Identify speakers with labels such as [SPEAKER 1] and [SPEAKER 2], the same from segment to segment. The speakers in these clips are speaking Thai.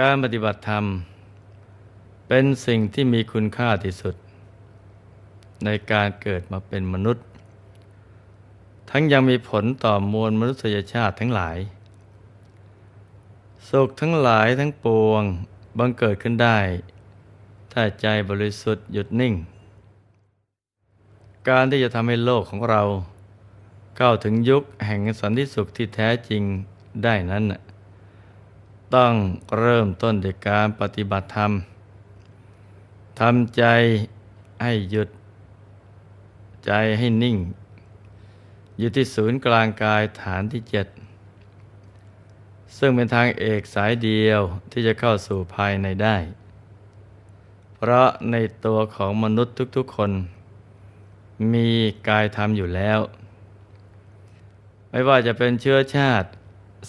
[SPEAKER 1] การปฏิบัติธรรม เป็นสิ่งที่มีคุณค่าที่สุด ในการเกิดมาเป็นมนุษย์ ทั้งยังมีผลต่อมวลมนุษยชาติทั้งหลายสุขทั้งหลายทั้งปวงบังเกิดขึ้นได้ ถ้าใจบริสุทธิ์หยุดนิ่ง การที่จะทำให้โลกของเรา เข้าถึงยุคแห่งสันติสุขที่แท้จริงได้นั้นน่ะ ต้องเริ่มต้นด้วยการปฏิบัติธรรมทำใจให้หยุด ใจให้นิ่ง อยู่ที่ศูนย์กลางกายฐานที่เจ็ดซึ่งเป็นทางเอกสายเดียวที่จะเข้าสู่ภายในได้ เพราะในตัวของมนุษย์ทุกๆคน มีกายธรรมอยู่แล้ว ไม่ว่าจะเป็นเชื้อชาติ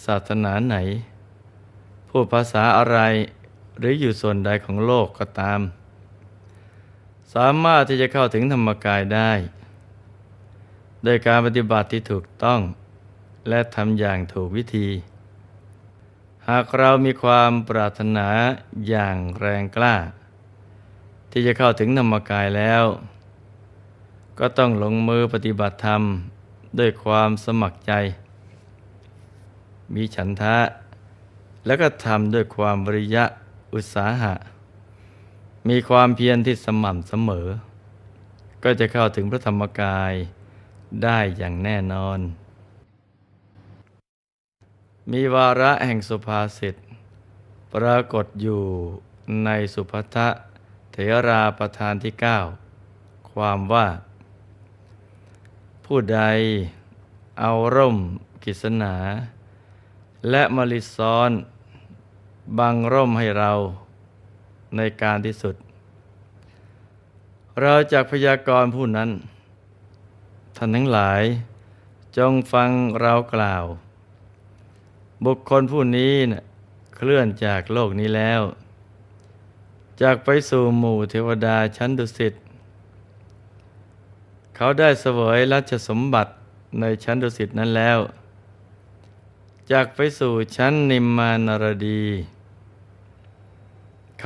[SPEAKER 1] ศาสนาไหน พูดภาษาอะไรหรืออยู่ส่วนใดของโลกก็ตาม สามารถที่จะเข้าถึงธรรมกายได้ โดยการปฏิบัติที่ถูกต้อง และทำอย่างถูกวิธี หากเรามีความปรารถนาอย่างแรงกล้า ที่จะเข้าถึงธรรมกายแล้ว ก็ต้องลงมือปฏิบัติธรรมด้วยความสมัครใจ มีฉันทะ แล้วก็ทำด้วยความบริยะอุตสาหะ มีความเพียรที่สม่ำเสมอ ก็จะเข้าถึงพระธรรมกายได้อย่างแน่นอน มีวาระแห่งสุภาษิตปรากฏอยู่ในสุภัทะเถราประธานที่ 9 ความว่า ผู้ใดเอาร่มกิษณาและมลิซ้อน บังร่มให้เราในการที่สุด เราจากพยากรณ์ผู้นั้น ท่านทั้งหลาย จงฟังเรากล่าว บุคคลผู้นี้นะเคลื่อนจากโลกนี้แล้ว จากไปสู่หมู่เทวดาชั้นดุสิตเขาได้เสวยรัชสมบัติในชั้นดุสิตนั้นแล้ว จากไปสู่ชั้นนิมมานรดี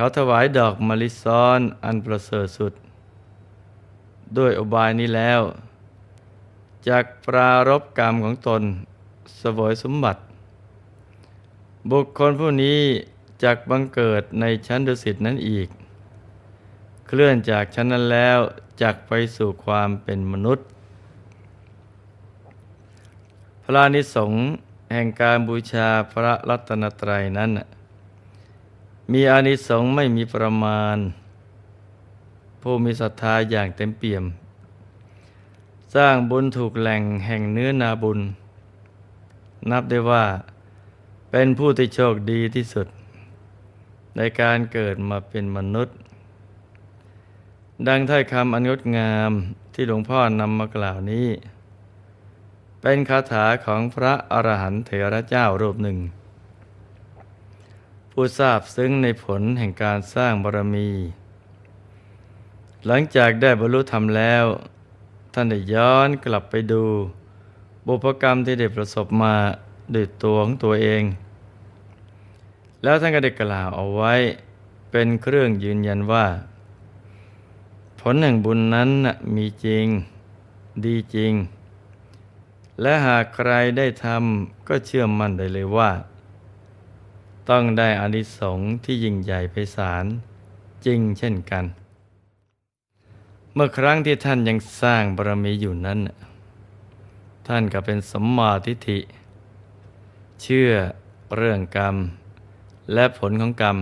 [SPEAKER 1] เขาถวายดอกมะลิซ้อนอันประเสริฐสุด ด้วยอบายนี้แล้วจากปรารบกรรมของตนสวยสมบัติ บุคคลผู้นี้จากบังเกิดในชั้นดุสิตนั้นอีก เคลื่อนจากชั้นนั้นแล้วจากไปสู่ความเป็นมนุษย์ พระนิสงแห่งการบูชาพระรัตนตรัยนั้นน่ะ มีอานิสงส์ไม่มีประมาณ ผู้มีศรัทธาอย่างเต็มเปี่ยม สร้างบุญถูกแหล่งแห่งเนื้อนาบุญ นับได้ว่า เป็นผู้ที่โชคดีที่สุด ในการเกิดมาเป็นมนุษย์ ดังถ้อยคำอันงดงามที่หลวงพ่อนำมากล่าวนี้ เป็นคาถาของพระอรหันต์เถระเจ้ารูปหนึ่ง ผู้ทราบซึ้งในผลแห่งการสร้างบารมี หลังจากได้บรรลุธรรมแล้ว ท่านได้ย้อนกลับไปดู บุพกรรมที่ได้ประสบมาด้วยตัวของตัวเอง แล้วท่านก็ได้กล่าวเอาไว้เป็นเครื่องยืนยันว่า ผลแห่งบุญนั้นมีจริง ดีจริง และหากใครได้ทำก็เชื่อมั่นได้เลยว่า ต้องได้อานิสงส์ที่ยิ่งใหญ่ไพศาลจริงเช่นกัน เมื่อครั้งที่ท่านยังสร้างบารมีอยู่นั้น ท่านก็เป็นสมมาทิฏฐิ เชื่อเรื่องกรรม และผลของกรรม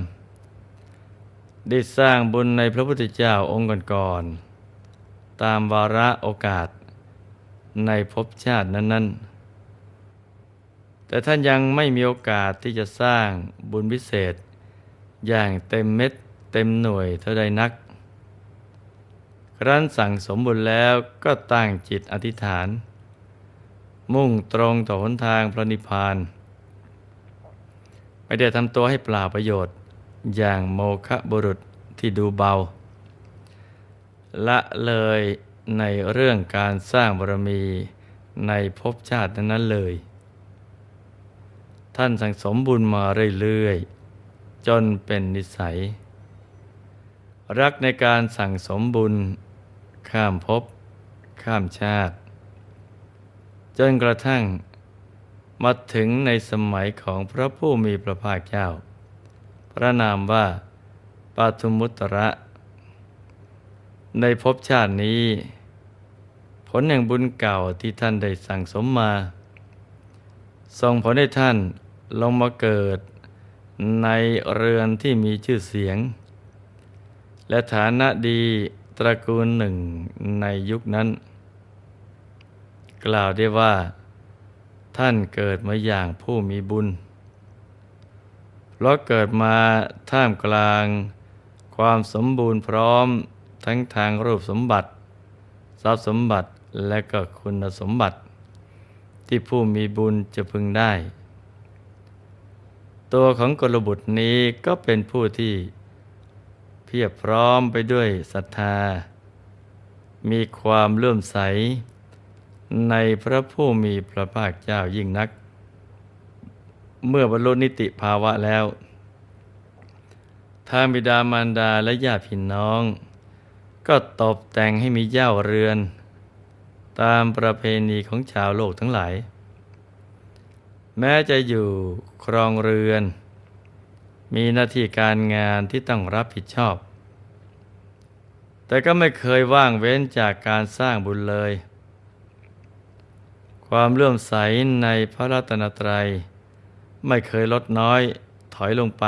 [SPEAKER 1] ได้สร้างบุญในพระพุทธเจ้าองค์ก่อนๆตามวาระโอกาสในภพชาตินั้น ๆ แต่ท่านยังไม่มีโอกาสที่จะสร้างบุญพิเศษ อย่างเต็มเม็ดเต็มหน่วยเท่าใดนัก ครั้นสั่งสมบุญแล้วก็ตั้งจิตอธิษฐาน มุ่งตรงต่อหนทางพระนิพพาน ไม่ได้ทำตัวให้เปล่าประโยชน์ อย่างโมฆะบุรุษที่ดูเบา ละเลยในเรื่องการสร้างบารมีในภพชาตินั้นเลย ท่านสั่งสมบุญมาเรื่อยๆ จนเป็นนิสัย รักในการสั่งสมบุญ ข้ามภพข้ามชาติ จนกระทั่งมาถึงในสมัยของพระผู้มีพระภาคเจ้า พระนามว่าปาทุมุตระ ในภพชาตินี้ ผลแห่งบุญเก่าที่ท่านได้สั่งสมมา ส่งผลให้ท่าน ลงมาเกิดในเรือนที่มีชื่อเสียง และฐานะดีตระกูลหนึ่งในยุคนั้น กล่าวได้ว่า ท่านเกิดมาอย่างผู้มีบุญเพราะเกิดมาท่ามกลาง ความสมบูรณ์พร้อมทั้งทางรูปสมบัติ ทรัพย์สมบัติและก็คุณสมบัติ ที่ผู้มีบุญจะพึงได้ ตัวของกลบุตรนี้ก็เป็นผู้ที่เพียบพร้อมไปด้วยศรัทธา มีความเลื่อมใส ในพระผู้มีพระภาคเจ้ายิ่งนัก เมื่อบรรลุนิติภาวะแล้ว ทางบิดามารดาและญาติพี่น้อง ก็ตกแต่งให้มีเย่าเรือน ตามประเพณีของชาวโลกทั้งหลาย แม้จะอยู่ ครองเรือน มีหน้าที่การงานที่ต้องรับผิดชอบ แต่ก็ไม่เคยว่างเว้นจากการสร้างบุญเลย ความเลื่อมใสในพระรัตนตรัย ไม่เคยลดน้อยถอยลงไป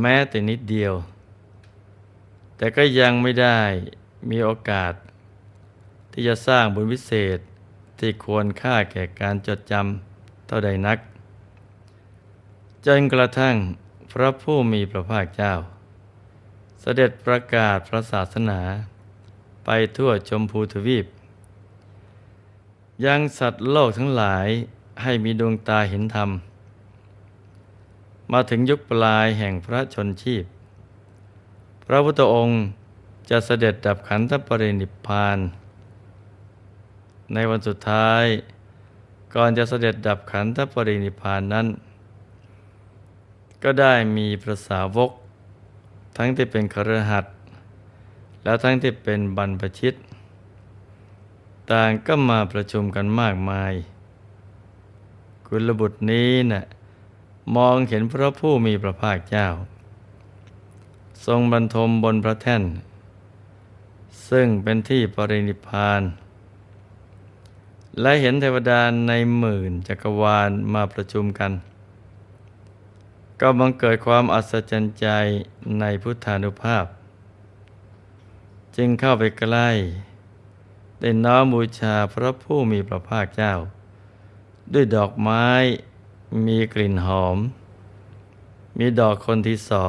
[SPEAKER 1] แม้แต่นิดเดียว แต่ก็ยังไม่ได้มีโอกาส ที่จะสร้างบุญวิเศษที่ควรค่าแก่การจดจำเท่าใดนัก จนกระทั่งพระผู้มีพระภาคเจ้า เสด็จประกาศพระศาสนา ไปทั่วชมพูทวีป ยังสัตว์โลกทั้งหลายให้มีดวงตาเห็นธรรม มาถึงยุคปลายแห่งพระชนชีพ พระพุทธองค์จะเสด็จดับขันธปรินิพพาน ในวันสุดท้าย ก่อนจะเสด็จดับขันธปรินิพพานนั้น ก็ได้มีพระสาวก ทั้งที่เป็นครหัสแล้วทั้งที่เป็นบรรพชิต ต่างก็มาประชุมกันมากมาย กุลบุตรนี้นะ่ะมองเห็นพระผู้มีพระภาคเจ้า ทรงบรรทมบนพระแท่น ซึ่งเป็นที่ปรินิพพาน และเห็นเทวดาในหมื่นจักรวาลมาประชุมกัน ก็บังเกิดความอัศจรรย์ใจในพุทธานุภาพ จึงเข้าไปใกล้ได้น้อมบูชาพระผู้มีพระภาคเจ้า ด้วยดอกไม้มีกลิ่นหอม มีดอกคนที่สอ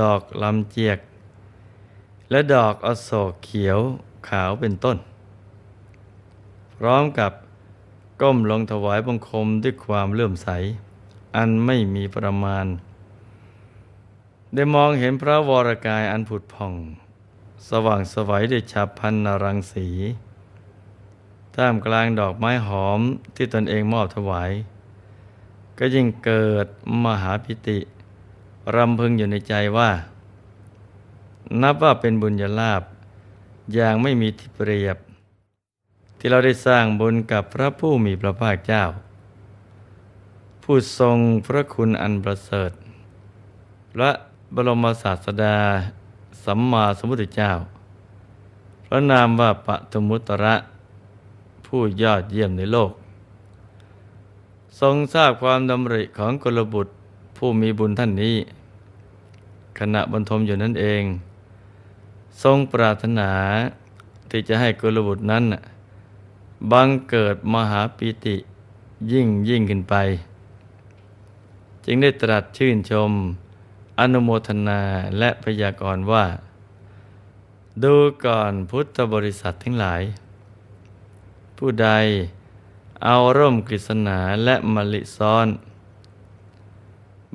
[SPEAKER 1] ดอกลำเจียก และดอกอโศกเขียวขาวเป็นต้น พร้อมกับก้มลงถวายบังคมด้วยความเลื่อมใส อันไม่มีประมาณ ได้มองเห็นพระวรกายอันผุดผ่อง สว่างสวัยด้วยฉับพันนรังสีท่ามกลางดอกไม้หอมที่ตนเองมอบถวาย ก็ยิ่งเกิดมหาพิติรำพึงอยู่ในใจว่า นับว่าเป็นบุญญาลาภอย่างไม่มีที่เปรียบ ที่เราได้สร้างบุญกับพระผู้มีพระภาคเจ้า ผู้ทรงพระคุณอันประเสริฐ พระบรมศาสดา สัมมาสัมพุทธเจ้า พระนามว่าปะทุมุตระ ผู้ยอดเยี่ยมในโลก ทรงทราบความดำริของกลบุตรผู้มีบุญท่านนี้ ขณะบรรทมอยู่นั่นเอง ทรงปรารถนาที่จะให้กลบุตรนั้นบังเกิดมหาปิติยิ่งยิ่งขึ้นไป จึงได้ตรัสชื่นชม อนุโมทนาและพยากรณ์ว่า ดูก่อนพุทธบริษัททั้งหลาย ผู้ใดเอาร่มกฤษณาและมลิซ้อน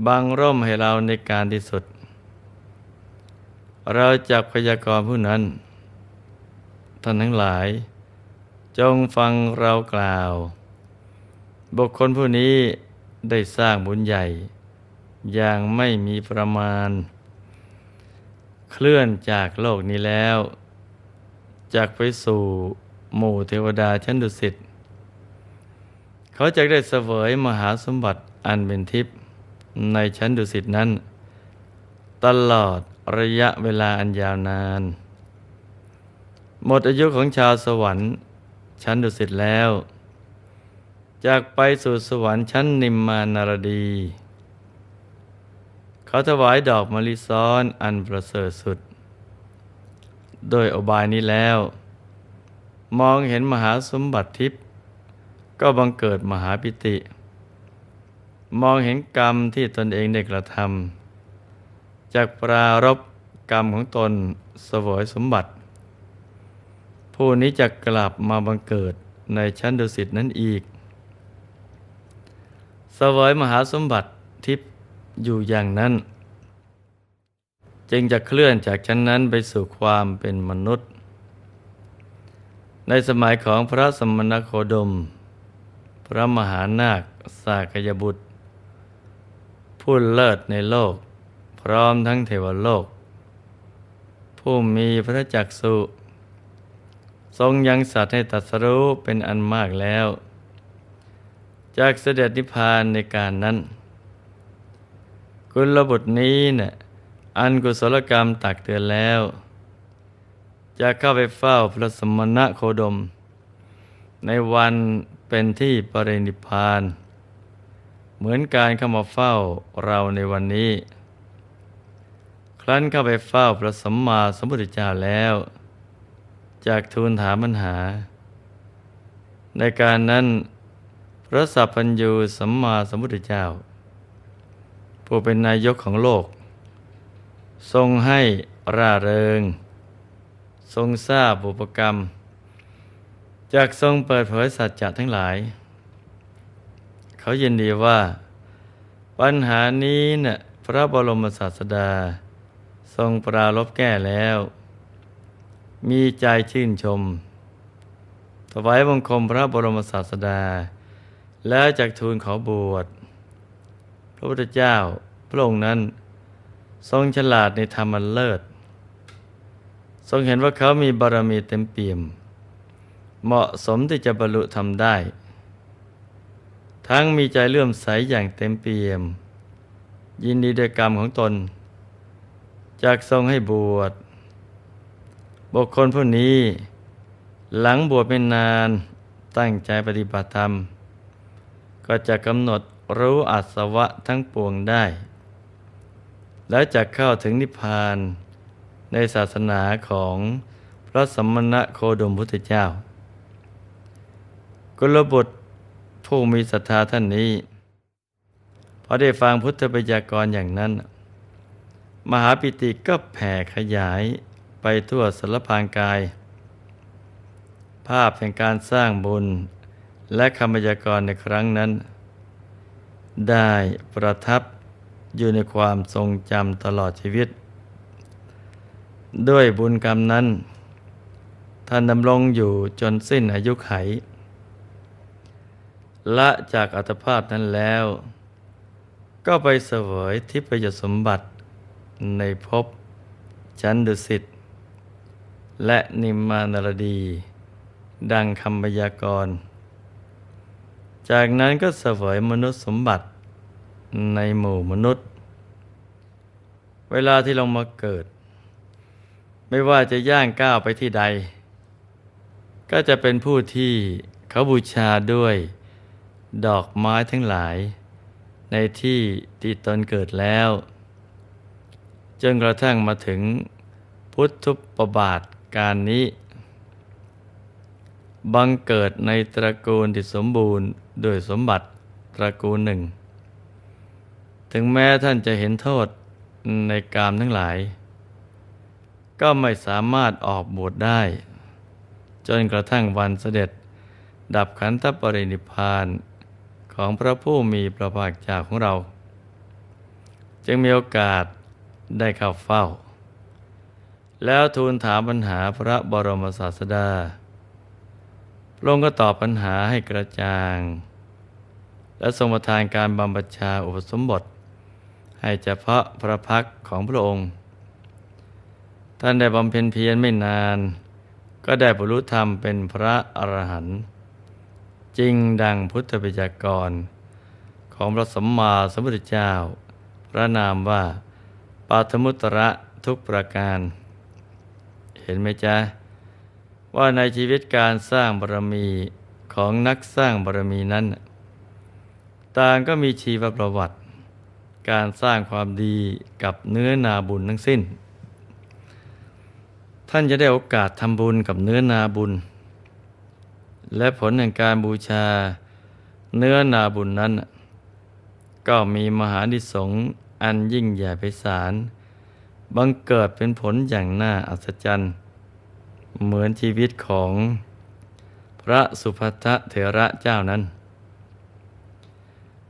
[SPEAKER 1] บังร่มให้เราในการที่สุด เราจักพยากรณ์ผู้นั้น ท่านทั้งหลาย จงฟังเรากล่าว บุคคลผู้นี้ ได้สร้างบุญใหญ่ อย่างไม่มีประมาณ เคลื่อนจากโลกนี้แล้วจากไปสู่หมู่เทวดาชั้นดุสิตเขาจะได้เสวยมหาสมบัติอันเป็นทิพย์ในชั้นดุสิตนั้น ตลอดระยะเวลาอันยาวนาน หมดอายุของชาวสวรรค์ชั้นดุสิตแล้ว จากไปสู่สวรรค์ชั้นนิมมานารดี เขาถวายดอกมะลิซ้อนอันประเสริฐสุด โดยอบายนี้แล้ว มองเห็นมหาสมบัติทิพย์ก็บังเกิดมหาปิติ มองเห็นกรรมที่ตนเองได้กระทำจากปรารบกรรมของตนเสวยสมบัติ ผู้นี้จะกลับมาบังเกิดในชั้นดุสิตนั้นอีก สวยมหาสมบัติทิพย์อยู่อย่างนั้น จึงจะเคลื่อนจากชั้นนั้นไปสู่ความเป็นมนุษย์ ในสมัยของพระสมณโคดม พระมหานาคสากยบุตร ผู้เลิศในโลก พร้อมทั้งเทวโลก ผู้มีพระจักสุทรงยังสัตว์ให้ตรัสรู้เป็นอันมากแล้ว จากเสด็จนิพพานในการนั้นกุลบุตรนี้เนี่ยอันกุศลกรรมตักเตือนแล้ว จะเข้าไปเฝ้าพระสมณะโคดม ในวันเป็นที่ปรินิพาน เหมือนการเข้ามาเฝ้าเราในวันนี้ ครั้นเข้าไปเฝ้าพระสัมมาสัมพุทธเจ้าแล้ว จากทูลถามปัญหา ในการนั้น พระสัพพัญญูสัมมาสัมพุทธเจ้า ผู้เป็นนายกของโลก ทรงให้ร่าเริง ทรงทราบบุปกรรม จากทรงเปิดเผยสัจจะทั้งหลาย เขายินดีว่า ปัญหานี้นะ่ะพระบรมศาสดา ทรงปราลบแก้แล้ว มีใจชื่นชมถวายบังคมพระบรมศาสดา แล้วจากทูลขอบวช พระพุทธเจ้าพระองค์นั้นทรงฉลาดในธรรมอันเลิศ ทรงเห็นว่าเขามีบารมีเต็มเปี่ยม เหมาะสมที่จะบรรลุทำได้ ทั้งมีใจเลื่อมใสอย่างเต็มเปี่ยม ยินดีด้วยกรรมของตน จากทรงให้บวช บุคคลผู้นี้ หลังบวชเป็นนานตั้งใจปฏิบัติธรรม ก็จะกำหนดรู้อัศวะทั้งปวงได้ แล้วจะเข้าถึงนิพพานในศาสนาของพระสมณะโคดมพุทธเจ้า กุลบุตรผู้มีศรัทธาท่านนี้พอได้ฟังพุทธบัญญักรอย่างนั้น มหาปิติก็แผ่ขยายไปทั่วสารพางกาย ภาพแห่งการสร้างบุญ และคำบัญญักรในครั้งนั้น ได้ประทับอยู่ในความทรงจำตลอดชีวิต ด้วยบุญกรรมนั้น ท่านดำรงอยู่จนสิ้นอายุไข ละจากอัตภาพนั้นแล้ว ก็ไปเสวยทิพยสมบัติในภพชั้นดุสิตและนิมมานรดี ดังคำพยากรณ์ จากนั้นก็เสวยมนุษย์สมบัติในหมู่มนุษย์ เวลาที่ลงมาเกิด ไม่ว่าจะย่างก้าวไปที่ใด ก็จะเป็นผู้ที่เขาบูชาด้วยดอกไม้ทั้งหลาย ในที่ที่ตนเกิดแล้ว จนกระทั่งมาถึงพุทธุปบาทการนี้ บังเกิดในตระกูลที่สมบูรณ์ด้วยสมบัติตระกูลหนึ่ง ถึงแม้ท่านจะเห็นโทษในกามทั้งหลาย ก็ไม่สามารถออกบวชได้ จนกระทั่งวันเสด็จ ดับขันธปรินิพานของพระผู้มีพระภาคเจ้าของเรา จึงมีโอกาสได้เข้าเฝ้า แล้วทูลถามปัญหาพระบรมศาสดา พระองค์ก็ตอบปัญหาให้กระจ่าง และทรงประทานการบำบัญชาอุปสมบท ให้เฉพาะพระพักของพระองค์ ท่านได้บำเพ็ญเพียรไม่นาน ก็ได้บรรลุธรรมเป็นพระอรหันต์จริงดังพุทธปิจกร ของพระสัมมาสัมพุทธเจ้า พระนามว่าปาทมุตระทุกประการ เห็นไหมจ๊ะ ว่าในชีวิตการสร้างบารมีของนักสร้างบารมีนั้น ต่างก็มีชีวประวัติ การสร้างความดีกับเนื้อนาบุญทั้งสิ้น ท่านจะได้โอกาสทำบุญกับเนื้อนาบุญ และผลแห่งการบูชาเนื้อนาบุญนั้น ก็มีมหานิสงส์อันยิ่งใหญ่ไพศาลบังเกิดเป็นผลอย่างน่าอัศจรรย์ เหมือนชีวิตของพระสุภัทเถระเจ้านั้น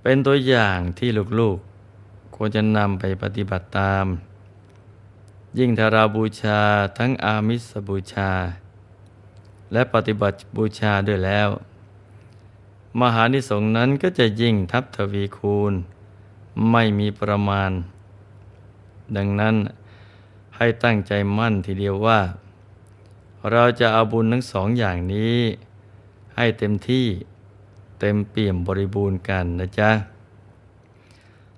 [SPEAKER 1] เป็นตัวอย่างที่ลูกๆ ควรจะนำไปปฏิบัติตาม ยิ่งถ้าเราบูชาทั้งอามิสบูชา และปฏิบัติบูชาด้วยแล้ว มหานิสงนั้นก็จะยิ่งทับทวีคูณ ไม่มีประมาณ ดังนั้นให้ตั้งใจมั่นทีเดียวว่า เราจะเอาบุญทั้งสองอย่างนี้ ให้เต็มที่เต็มเปี่ยมบริบูรณ์กันนะจ๊ะ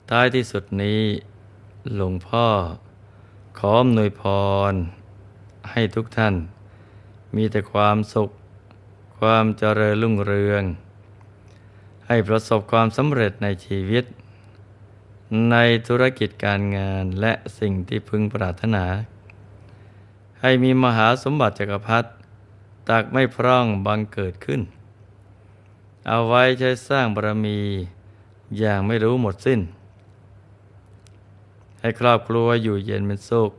[SPEAKER 1] ท้ายที่สุดนี้หลวงพ่อ ขออำนวยพร ให้ทุกท่าน มีแต่ความสุข ความเจริญรุ่งเรือง ให้ประสบความสำเร็จในชีวิต ในธุรกิจการงานและสิ่งที่พึงปรารถนา ให้มีมหาสมบัติจักรพรรดิตักไม่พร่องบังเกิดขึ้น เอาไว้ใช้สร้างบารมีอย่างไม่รู้หมดสิ้น ให้ครอบครัวอยู่เย็นเป็นสุข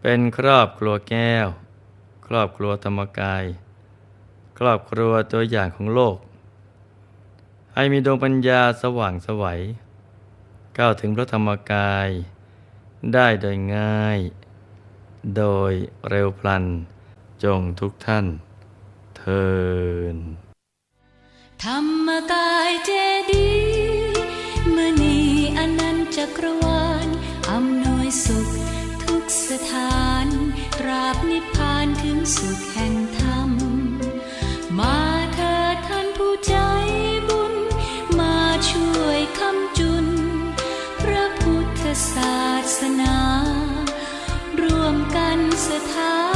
[SPEAKER 1] เป็นครอบครัวแก้ว ครอบครัวธรรมกาย ครอบครัวตัวอย่างของโลก ให้มีดวงปัญญาสว่างสวัยก้าวถึงพระธรรมกายได้โดยง่าย โดยเร็วพลัน จงทุกท่านเทิน
[SPEAKER 2] ธรรมกายเจดีย์มณีอนันตจักรวาลอำนวยสุขทุกสถาน ตราบนิพพานถึงสุขแห่ง กั